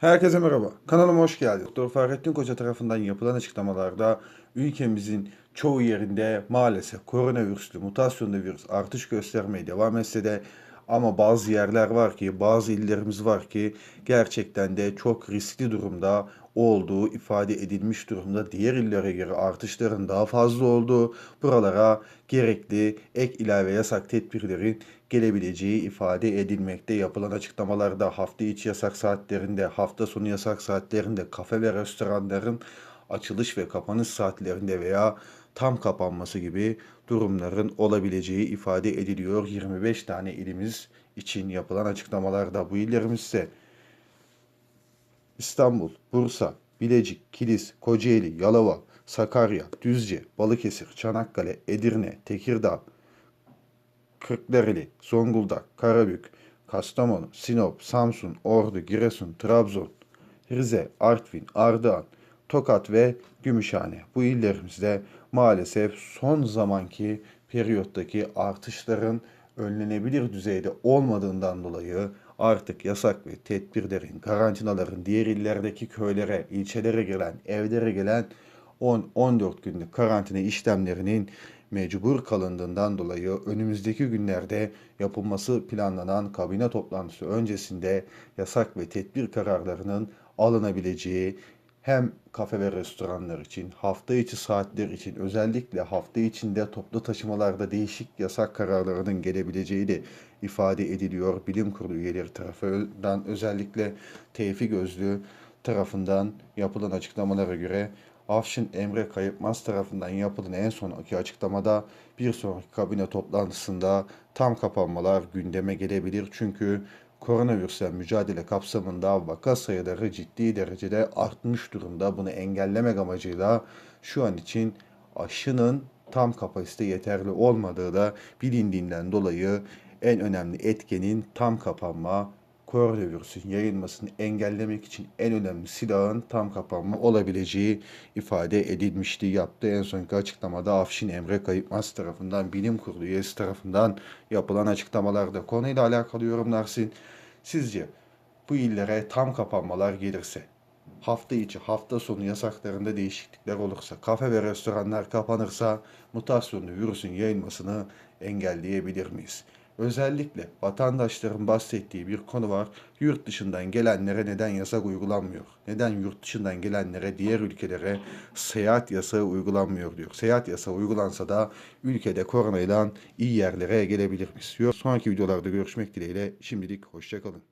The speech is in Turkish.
Herkese merhaba. Kanalıma hoş geldiniz. Doktor Fahrettin Koca tarafından yapılan açıklamalarda ülkemizin çoğu yerinde maalesef koronavirüslü mutasyonlu virüs artış göstermeye devam etse de ama bazı yerler var ki, bazı illerimiz var ki gerçekten de çok riskli durumda olduğu ifade edilmiş durumda. Diğer illere göre artışların daha fazla olduğu, buralara gerekli ek ilave yasak tedbirlerin gelebileceği ifade edilmekte. Yapılan açıklamalarda hafta içi yasak saatlerinde, hafta sonu yasak saatlerinde kafe ve restoranların açılış ve kapanış saatlerinde veya tam kapanması gibi durumların olabileceği ifade ediliyor. 25 tane ilimiz için yapılan açıklamalarda bu illerimiz ise İstanbul, Bursa, Bilecik, Kilis, Kocaeli, Yalova, Sakarya, Düzce, Balıkesir, Çanakkale, Edirne, Tekirdağ, Kırklareli, Zonguldak, Karabük, Kastamonu, Sinop, Samsun, Ordu, Giresun, Trabzon, Rize, Artvin, Ardahan, Tokat ve Gümüşhane. Bu illerimizde maalesef son zamanki periyottaki artışların önlenebilir düzeyde olmadığından dolayı artık yasak ve tedbirlerin, karantinaların diğer illerdeki köylere, ilçelere gelen, evlere gelen 10-14 günlük karantina işlemlerinin mecbur kalındığından dolayı önümüzdeki günlerde yapılması planlanan kabine toplantısı öncesinde yasak ve tedbir kararlarının alınabileceği hem kafe ve restoranlar için, hafta içi saatler için, özellikle hafta içinde toplu taşımalarda değişik yasak kararlarının gelebileceği de ifade ediliyor. Bilim Kurulu üyeleri tarafından özellikle Tevfik Özlü tarafından yapılan açıklamalara göre Afşin Emre Kayıpmaz tarafından yapılan en sonki açıklamada bir sonraki kabine toplantısında tam kapanmalar gündeme gelebilir. Çünkü koronavirüsle mücadele kapsamında vaka sayıları ciddi derecede artmış durumda. Bunu engellemek amacıyla şu an için aşının tam kapasite yeterli olmadığı da bilindiğinden dolayı en önemli etkenin tam kapanma, koronavirüsün yayılmasını engellemek için en önemli silahın tam kapanma olabileceği ifade edilmişti. Yaptığı en sonki açıklamada Afşin Emre Kayıpmaz tarafından bilim kurulu üyesi tarafından yapılan açıklamalarda konuyla alakalı yorumlar sizin. Sizce bu illere tam kapanmalar gelirse hafta içi, hafta sonu yasaklarında değişiklikler olursa, kafe ve restoranlar kapanırsa mutasyonlu virüsün yayılmasını engelleyebilir miyiz? Özellikle vatandaşların bahsettiği bir konu var. Yurt dışından gelenlere neden yasak uygulanmıyor? Neden yurt dışından gelenlere, diğer ülkelere seyahat yasağı uygulanmıyor diyor. Seyahat yasağı uygulansa da ülkede koronayla iyi yerlere gelebilir miyiz? Sonraki videolarda görüşmek dileğiyle şimdilik hoşçakalın.